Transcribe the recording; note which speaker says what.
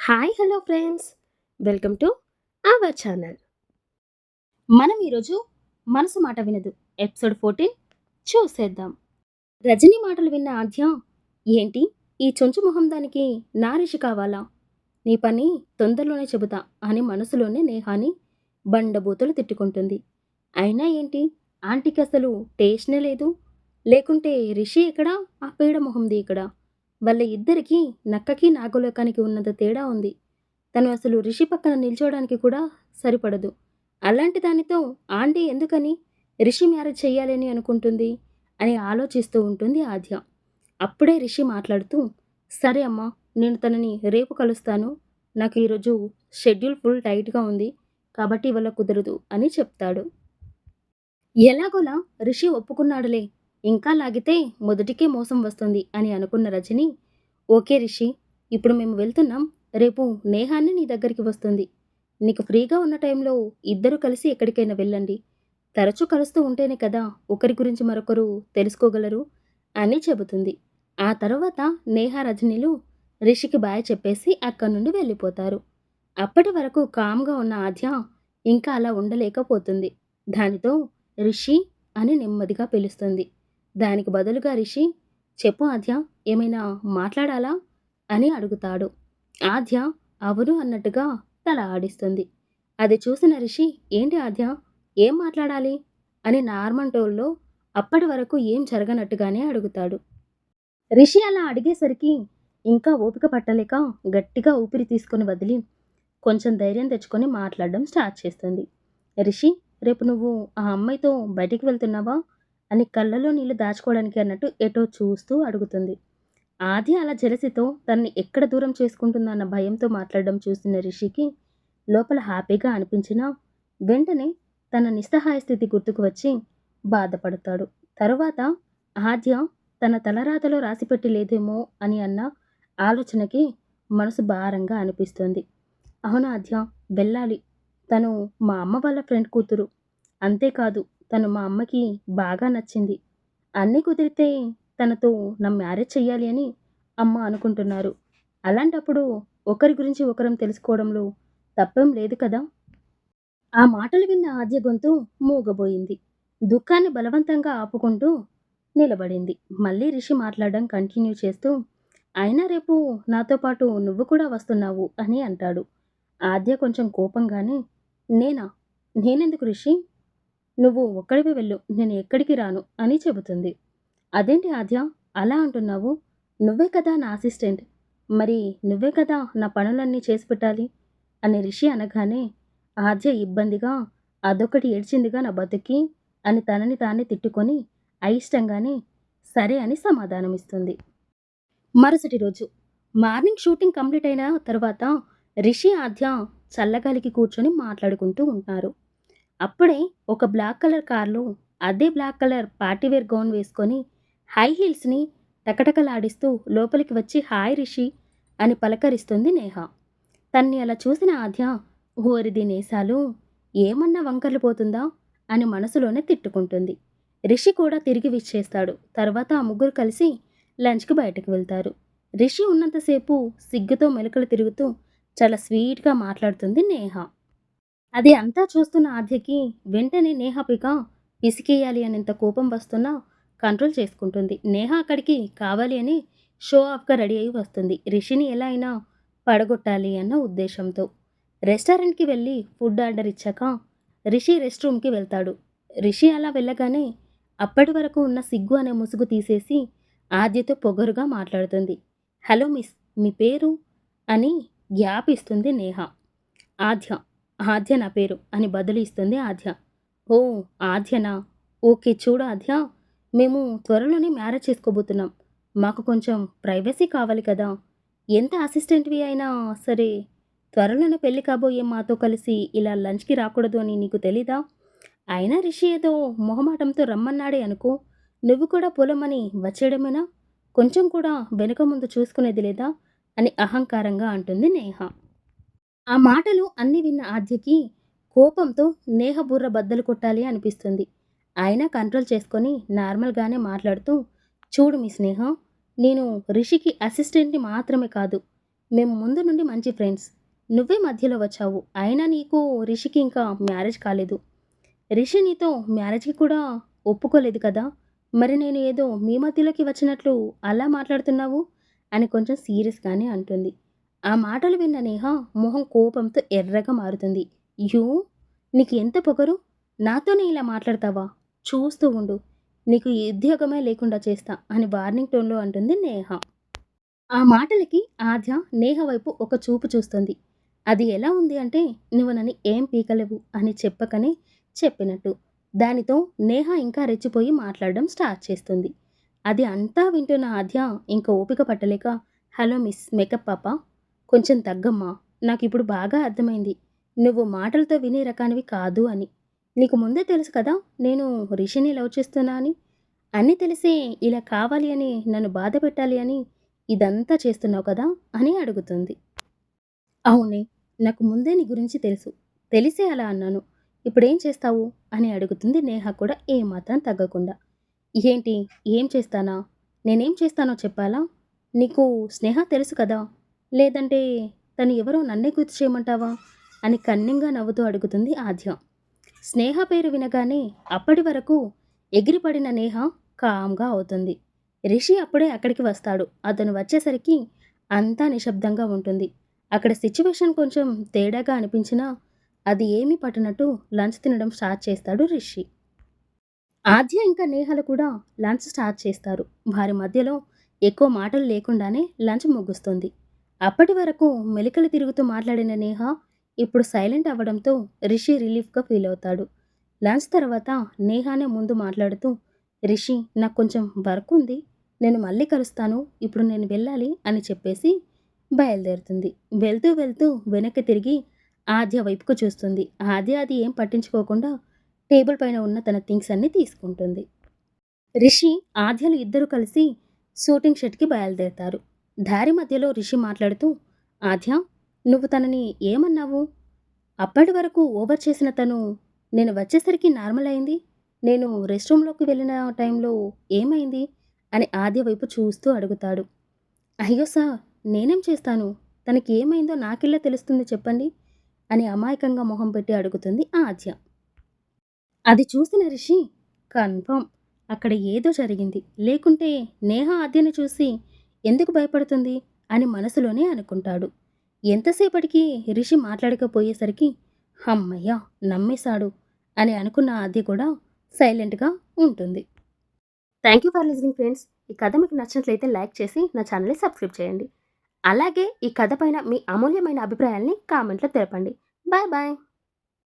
Speaker 1: Hi hello friends. Welcome to our channel. మనం ఈరోజు మనసు మాట వినదు. ఎపిసోడ్ ఫోర్టీన్ చూసేద్దాం. రజనీ మాటలు విన్న ఆద్యం ఏంటి? ఈ చొంచు మొహం దానికి నా రిషి కావాలా? నీ పని తొందరలోనే చెబుతా అని మనసులోనే నేహాని బండబూతులు తిట్టుకుంటుంది. అయినా ఏంటి? ఆంటీకి అసలు టేస్ట్నే లేదు. లేకుంటే రిషి ఎక్కడా? ఆ పేడ మొహంది ఇక్కడ వాళ్ళ ఇద్దరికి నక్కకి నాగలోకానికి ఉన్నంత తేడా ఉంది. తను అసలు రిషి పక్కన నిల్చోవడానికి కూడా సరిపడదు. అలాంటి దానితో ఆంటీ ఎందుకని రిషి మ్యారేజ్ చేయాలని అనుకుంటుంది అని ఆలోచిస్తూ ఉంటుంది ఆద్య. అప్పుడే రిషి మాట్లాడుతూ సరే అమ్మా నేను తనని రేపు కలుస్తాను. నాకు ఈరోజు షెడ్యూల్ ఫుల్ టైట్గా ఉంది కాబట్టి ఇవాళ కుదరదు అని చెప్తాడు. ఎలాగోలా రిషి ఒప్పుకున్నాడులే. ఇంకా లాగితే మొదటికే మోసం వస్తుంది అని అనుకున్న రజని ఓకే రిషి ఇప్పుడు మేము వెళ్తున్నాం. రేపు నేహాన్ని నీ దగ్గరికి వస్తుంది. నీకు ఫ్రీగా ఉన్న టైంలో ఇద్దరు కలిసి ఎక్కడికైనా వెళ్ళండి. తరచూ కలుస్తూ ఉంటేనే కదా ఒకరి గురించి మరొకరు తెలుసుకోగలరు అని చెబుతుంది. ఆ తర్వాత నేహ రజనీలు రిషికి బాయ్ చెప్పేసి అక్కడి నుండి వెళ్ళిపోతారు. అప్పటి వరకు కామ్గా ఉన్న ఆద్య ఇంకా అలా ఉండలేకపోతుంది. దానితో రిషి అని నెమ్మదిగా పిలుస్తుంది. దానికి బదులుగా రిషి చెప్పు ఆద్య ఏమైనా మాట్లాడాలా? అని అడుగుతాడు. ఆద్య అవును అన్నట్టుగా తల ఆడిస్తుంది. అది చూసిన రిషి ఏంటి ఆద్య ఏం మాట్లాడాలి? అని నార్మల్ టోల్లో అప్పటి వరకు ఏం జరగనట్టుగానే అడుగుతాడు. రిషి అలా అడిగేసరికి ఇంకా ఓపిక పట్టలేక గట్టిగా ఊపిరి తీసుకొని వదిలి కొంచెం ధైర్యం తెచ్చుకొని మాట్లాడడం స్టార్ట్ చేస్తుంది. రిషి రేపు నువ్వు ఆ అమ్మాయితో బయటికి వెళ్తున్నావా? అని కళ్ళలో నీళ్ళు దాచుకోవడానికి అన్నట్టు ఎటో చూస్తూ అడుగుతుంది. ఆది అలా జలసితో తనని ఎక్కడ దూరం చేసుకుంటుందో అన్న భయంతో మాట్లాడడం చూసిన రిషికి లోపల హ్యాపీగా అనిపించినా వెంటనే తన నిస్సహాయ స్థితి గుర్తుకు వచ్చి బాధపడతాడు. తరువాత ఆద్య తన తలరాతలో రాసిపెట్టి లేదేమో అని అన్న ఆలోచనకి మనసు భారంగా అనిపిస్తుంది. అవును ఆద్య వెళ్ళాలి. తను మా అమ్మ వాళ్ళ ఫ్రెండ్ కూతురు. అంతేకాదు తను మా అమ్మకి బాగా నచ్చింది. అన్నీ కుదిరితే తనతో నా మ్యారేజ్ చెయ్యాలి అని అమ్మ అనుకుంటున్నారు. అలాంటప్పుడు ఒకరి గురించి ఒకరం తెలుసుకోవడంలో తప్పేం లేదు కదా? ఆ మాటలు విన్న ఆద్య గొంతు మూగబోయింది. దుఃఖాన్ని బలవంతంగా ఆపుకుంటూ నిలబడింది. మళ్ళీ రిషి మాట్లాడడం కంటిన్యూ చేస్తూ అయినా రేపు నాతో పాటు నువ్వు కూడా వస్తున్నావు అని అంటాడు. ఆద్య కొంచెం కోపంగానే నేనా? నేనెందుకు రిషి? నువ్వు ఒక్కడివి వెళ్ళు నేను ఎక్కడికి రాను అని చెబుతుంది. అదేంటి ఆద్య? అలా అంటున్నావు? నువ్వే కదా నా అసిస్టెంట్. మరి నువ్వే కదా నా పనులన్నీ చేసి పెట్టాలి? అని రిషి అనగానే ఆద్య ఇబ్బందిగా అదొకటి ఏడ్చిందిగా నా బతుకి అని తనని తానే తిట్టుకొని అయిష్టంగానే సరే అని సమాధానమిస్తుంది. మరుసటి రోజు మార్నింగ్ షూటింగ్ కంప్లీట్ అయిన తర్వాత రిషి ఆద్య చల్లగాలికి కూర్చొని మాట్లాడుకుంటూ ఉంటారు. అప్పుడే ఒక బ్లాక్ కలర్ కార్లో అదే black colour party wear gown వేసుకొని హై హీల్స్ని టకటకలాడిస్తూ లోపలికి వచ్చి హాయ్ రిషి అని పలకరిస్తుంది నేహ. తన్ని అలా చూసిన ఆద్య ఓరిది నేసాలు ఏమన్నా వంకర్లు పోతుందా? అని మనసులోనే తిట్టుకుంటుంది. రిషి కూడా తిరిగి విచ్చేస్తాడు. తర్వాత ఆ ముగ్గురు కలిసి లంచ్కి బయటకు వెళ్తారు. రిషి ఉన్నంతసేపు సిగ్గుతో మెలకలు తిరుగుతూ చాలా స్వీట్గా మాట్లాడుతుంది నేహ. అది అంతా చూస్తున్న ఆద్యకి వెంటనే నేహపిక పిసికేయాలి అనేంత కోపం వస్తున్నా కంట్రోల్ చేసుకుంటుంది. నేహ అక్కడికి కావాలి అని షో ఆఫ్గా రెడీ అయి వస్తుంది. రిషిని ఎలా అయినా పడగొట్టాలి అన్న ఉద్దేశంతో. రెస్టారెంట్కి వెళ్ళి ఫుడ్ ఆర్డర్ ఇచ్చాక రిషి రెస్ట్ రూమ్కి వెళ్తాడు. రిషి అలా వెళ్ళగానే అప్పటి వరకు ఉన్న సిగ్గు అనే ముసుగు తీసేసి ఆద్యతో పొగరుగా మాట్లాడుతుంది. హలో మిస్ మీ పేరు? అని గ్యాప్ ఇస్తుంది నేహ. ఆద్య ఆద్య నా పేరు అని బదులు ఇస్తుంది ఆద్య. ఓ ఆద్యనా? ఓకే చూడు ఆద్య మేము త్వరలోనే మ్యారేజ్ చేసుకోబోతున్నాం. మాకు కొంచెం ప్రైవసీ కావాలి కదా. ఎంత అసిస్టెంట్వి అయినా సరే త్వరలోనే పెళ్ళి కాబోయే మాతో కలిసి ఇలా లంచ్కి రాకూడదు అని నీకు తెలీదా? అయినా రిషి ఏదో మొహమాటంతో రమ్మన్నాడే అనుకో నువ్వు కూడా పొలమని వచ్చేయడమేనా? కొంచెం కూడా వెనుక ముందు చూసుకునేది లేదా? అని అహంకారంగా అంటుంది నేహ. ఆ మాటలు అన్ని విన్న ఆద్యకి కోపంతో నేహ బుర్ర బద్దలు కొట్టాలి అనిపిస్తుంది. అయినా కంట్రోల్ చేసుకొని నార్మల్గానే మాట్లాడుతూ చూడు మీ స్నేహం నేను రిషికి అసిస్టెంట్ని మాత్రమే కాదు మేము ముందు నుండి మంచి ఫ్రెండ్స్. నువ్వే మధ్యలో వచ్చావు అయినా నీకు రిషికి ఇంకా మ్యారేజ్ కాలేదు. రిషి నీతో మ్యారేజ్కి కూడా ఒప్పుకోలేదు కదా మరి నేను ఏదో మీ మధ్యలోకి వచ్చినట్లు అలా మాట్లాడుతున్నావు? అని కొంచెం సీరియస్గానే అంటుంది. ఆ మాటలు విన్న నేహ మొహం కోపంతో ఎర్రగా మారుతుంది. యూ నీకు ఎంత పొగరు? నాతోనే ఇలా మాట్లాడతావా? చూస్తూ ఉండు. నీకు ఉద్యోగమే లేకుండా చేస్తా అని వార్నింగ్ టోన్లో అంటుంది నేహ. ఆ మాటలకి ఆద్య నేహ వైపు ఒక చూపు చూస్తుంది. అది ఎలా ఉంది అంటే నువ్వు నన్ను ఏం పీకలేవు అని చెప్పకనే చెప్పినట్టు. దానితో నేహ ఇంకా రెచ్చిపోయి మాట్లాడడం స్టార్ట్ చేస్తుంది. అది అంతా వింటున్న ఆద్య ఇంకా ఓపిక పట్టలేక హలో మిస్ మేకప్ పాప కొంచెం తగ్గమ్మా. నాకు ఇప్పుడు బాగా అర్థమైంది. నువ్వు మాటలతో వినే రకానివి కాదు అని. నీకు ముందే తెలుసు కదా నేను రిషిని లవ్ చేస్తున్నా అని. అన్నీ తెలిసే ఇలా కావాలి అని నన్ను బాధ పెట్టాలి అని ఇదంతా చేస్తున్నావు కదా అని అడుగుతుంది. అవునే నాకు ముందే నీ గురించి తెలుసు. తెలిసే అలా అన్నాను. ఇప్పుడేం చేస్తావు? అని అడుగుతుంది నేహ కూడా ఏమాత్రం తగ్గకుండా. ఏంటి? ఏం చేస్తానా? నేనేం చేస్తానో చెప్పాలా? నీకు స్నేహ తెలుసు కదా లేదంటే తను ఎవరో నన్నే గుర్తు చేయమంటావా? అని కన్నింగా నవ్వుతూ అడుగుతుంది ఆద్య. స్నేహ పేరు వినగానే అప్పటి వరకు ఎగిరిపడిన నేహ కామ్గా అవుతుంది. రిషి అప్పుడే అక్కడికి వస్తాడు. అతను వచ్చేసరికి అంతా నిశ్శబ్దంగా ఉంటుంది. అక్కడ సిచ్యువేషన్ కొంచెం తేడాగా అనిపించినా అది ఏమీ పట్టనట్టు లంచ్ తినడం స్టార్ట్ చేస్తాడు రిషి. ఆద్య ఇంకా నేహలు కూడా లంచ్ స్టార్ట్ చేస్తారు. వారి మధ్యలో ఎక్కువ మాటలు లేకుండానే లంచ్ ముగుస్తుంది. అప్పటి వరకు మెలికలు తిరుగుతూ మాట్లాడిన నేహ ఇప్పుడు సైలెంట్ అవ్వడంతో రిషి రిలీఫ్గా ఫీల్ అవుతాడు. లంచ్ తర్వాత నేహానే ముందు మాట్లాడుతూ రిషి నాకు కొంచెం వర్క్ ఉంది. నేను మళ్ళీ కలుస్తాను. ఇప్పుడు నేను వెళ్ళాలి అని చెప్పేసి బయలుదేరుతుంది. వెళ్తూ వెళ్తూ వెనక్కి తిరిగి ఆద్య వైపుకు చూస్తుంది. ఆద్య అది ఏం పట్టించుకోకుండా టేబుల్ పైన ఉన్న తన థింగ్స్ అన్నీ తీసుకుంటుంది. రిషి ఆద్యలు ఇద్దరు కలిసి షూటింగ్ షెట్కి బయలుదేరుతారు. దారి మధ్యలో రిషి మాట్లాడుతూ ఆద్య నువ్వు తనని ఏమన్నావు? అప్పటి వరకు ఓవర్ చేసిన తను నేను వచ్చేసరికి నార్మల్ అయింది. నేను రెస్ట్ రూమ్లోకి వెళ్ళిన టైంలో ఏమైంది? అని ఆద్య వైపు చూస్తూ అడుగుతాడు. అయ్యో సార్ నేనేం చేస్తాను? తనకి ఏమైందో నాకెలా తెలుస్తుంది చెప్పండి? అని అమాయకంగా మొహం పెట్టి అడుగుతుంది ఆద్య. అది చూసిన రిషి కన్ఫర్మ్. అక్కడ ఏదో జరిగింది. లేకుంటే నేహ ఆద్యని చూసి ఎందుకు భయపడుతుంది అని మనసులోనే అనుకుంటాడు. ఎంతసేపటికి రిషి మాట్లాడకపోయేసరికి అమ్మయ్య నమ్మేశాడు అని అనుకున్న ఆది కూడా సైలెంట్గా ఉంటుంది. Thank you for listening friends. ఈ కథ మీకు నచ్చినట్లయితే లైక్ చేసి నా ఛానల్ని సబ్స్క్రైబ్ చేయండి. అలాగే ఈ కథ పైన మీ అమూల్యమైన అభిప్రాయాల్ని కామెంట్లో తెలపండి. Bye bye!